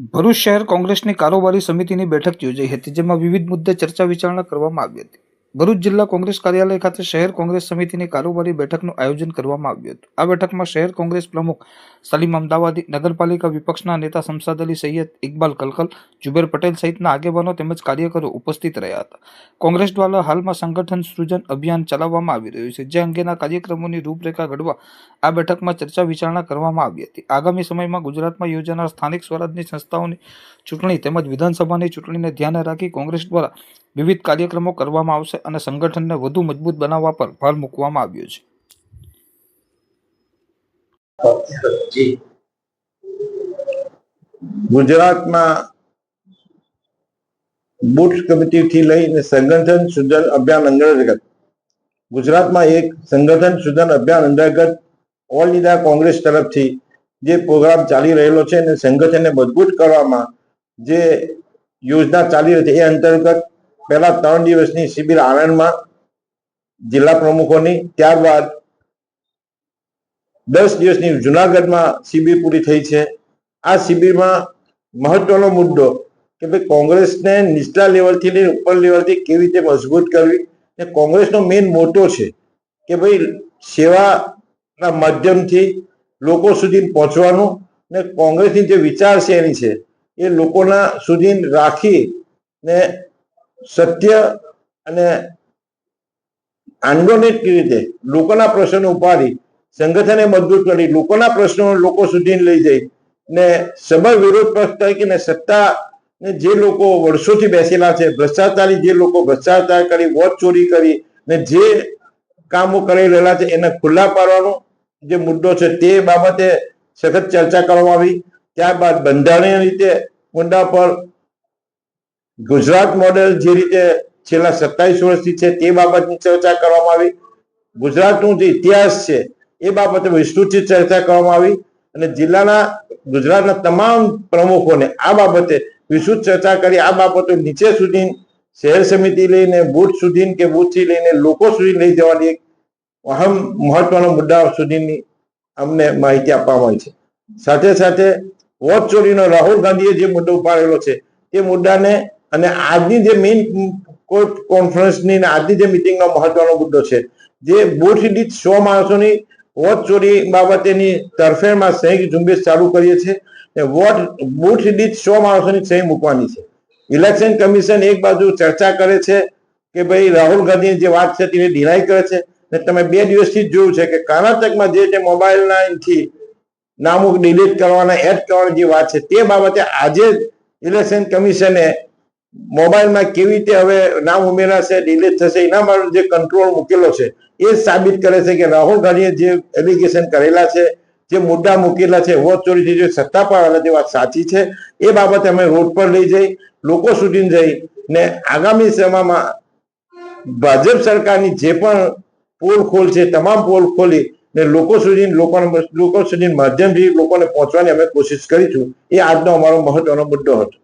ભરૂચ શહેર કોંગ્રેસની કારોબારી સમિતિની બેઠક યોજાઈ હતી, જેમાં વિવિધ મુદ્દે ચર્ચા વિચારણા કરવામાં આવી હતી. ભરૂચ જિલ્લા કોંગ્રેસ કાર્યાલય ખાતે શહેર કોંગ્રેસ સમિતિની કારોબારી બેઠકનું આયોજન કરવામાં આવ્યું હતું. આ બેઠકમાં શહેર કોંગ્રેસ પ્રમુખ સલીમ અમદાવાદી, નગરપાલિકા વિપક્ષના નેતા શમસાદ અલી સૈયદ, ઇકબાલ કલકલ, જુબેર પટેલ સહિતના આગેવાનો તેમજ કાર્યકરો ઉપસ્થિત રહ્યા હતા. કોંગ્રેસ દ્વારા હાલમાં સંગઠન સૃજન અભિયાન ચલાવવામાં આવી રહ્યું છે. જે અંગેના કાર્યક્રમોની રૂપરેખા ઘડવા આ બેઠકમાં ચર્ચા વિચારણા કરવામાં આવી હતી. આગામી સમયમાં ગુજરાતમાં યોજાનાર સ્થાનિક સ્વરાજની સંસ્થાઓની ચૂંટણી તેમજ વિધાનસભાની ચૂંટણીને ધ્યાને રાખી કોંગ્રેસ દ્વારા વિવિધ કાર્યક્રમો કરવામાં આવશે અને સંગઠનને વધુ મજબૂત બનાવવા પર ભાર મૂકવામાં આવ્યો છે. ગુજરાતમાં બુટ કમિટીથી લઈને સંગઠન સૃજન અભિયાન અંતર્ગત, ગુજરાતમાં એક સંગઠન સૃજન અભિયાન અંતર્ગત ઓલ ઇન્ડિયા કોંગ્રેસ તરફથી જે પ્રોગ્રામ ચાલી રહેલો છે અને સંગઠનને મજબૂત કરવામાં જે યોજના ચાલી રહી છે એ અંતર્ગત પહેલા ત્રણ દિવસની શિબિર આણંદમાં જિલ્લા પ્રમુખોની, ત્યારબાદ દસ દિવસની જુનાગઢમાં શિબિર પૂરી થઈ છે. આ શિબિરમાં મહત્વનો મુદ્દો કે ભાઈ કોંગ્રેસને નીચલા લેવલથી લઈને ઉપર લેવલથી કેવી રીતે મજબૂત કરવી? ને કોંગ્રેસનો મેઇન મોટો છે કે ભાઈ સેવાના માધ્યમથી લોકો સુધી પહોંચવાનું ને કોંગ્રેસની જે વિચારશૈલી છે એ લોકોના સુધી રાખી ને સત્ય અને આંદોલિત રીતે? લોકોના પ્રશ્નો ઉપાડી, સંગઠને મજબૂત કરી, લોકોના પ્રશ્નો લોકો સુધી લઈ જઈ ને સબળ વિરોધ પક્ષ તરીકે સત્તા ને જે લોકો વર્ષોથી બેસેલા છે, ભ્રષ્ટાચારી જે લોકો ભ્રષ્ટાચાર કરી વોટ ચોરી કરી ને જે કામો કરી રહેલા છે, એને ખુલ્લા પાડવાનો જે મુદ્દો છે તે બાબતે સખત ચર્ચા કરવામાં આવી. ત્યારબાદ બંધારણીય રીતે મુદ્દા પર ગુજરાત મોડેલ જે રીતે છેલ્લા સત્તાવીસ વર્ષથી છે તે બાબતની ચર્ચા કરવામાં આવી. ગુજરાતનું જે ઇતિહાસ છે એ બાબતે વિસ્તૃત ચર્ચા કરવામાં આવી અને જિલ્લાના ગુજરાતના તમામ પ્રમુખોને આ બાબતે વિસ્તૃત ચર્ચા કરી. આ બાબતો નીચે સુધી શહેર સમિતિ લઈને, બુથ સુધી કે બુથથી લઈને લોકો સુધી લઈ જવાની એક અહમ મહત્વના મુદ્દા સુધીની અમને માહિતી આપવામાં આવી છે. સાથે સાથે વોટ ચોરીનો રાહુલ ગાંધીએ જે મુદ્દો ઉપાડેલો છે તે મુદ્દાને અને આજની જે મેઇન કોન્ફરન્સની અને આજની જે મિટિંગનો મહત્વનો મુદ્દો છે, જે બુથ દીઠ સો માણસોની વોટ ચોરી બાબતેની તરફેણમાં સંયુક્ત ઝુંબેશ ચાલુ કરીએ છીએ વોટ બુથ દીઠ સો માણસોની સહી મૂકવાની છે. ઇલેક્શન કમિશન એક બાજુ ચર્ચા કરે છે કે ભાઈ રાહુલ ગાંધીની જે વાત છે તેને ડિનાય કરે છે ને તમે બે દિવસથી જ જોયું છે કે કર્ણાટકમાં જે તે મોબાઈલના થી નામુક ડિલીટ કરવાના એડ કરવાની જે વાત છે તે બાબતે આજે ઇલેક્શન કમિશને મોબાઈલમાં કેવી રીતે હવે નામ ઉમેરાશે ડિલીટ થશે, એના માટે જે કંટ્રોલ મૂકેલો છે, એ સાબિત કરે છે કે રાહુલ ગાંધીએ જે એલિગેશન કરેલા છે, જે મુદ્દા મૂકેલા છે વોટ ચોરીથી જે સત્તા પર આવેલા તે વાત સાચી છે, એ બાબતે અમે રોડ પર લઈ જઈ, લોકો સુધી જઈ ને આગામી સમયમાં ભાજપ સરકારની જે પણ પોલ ખોલ છે, તમામ પોલ ખોલી ને લોકો સુધી લોકોને લોકો સુધી માધ્યમથી લોકોને પહોંચવાની અમે કોશિશ કરીશું, એ આજનો અમારો મહત્વનો મુદ્દો હતો.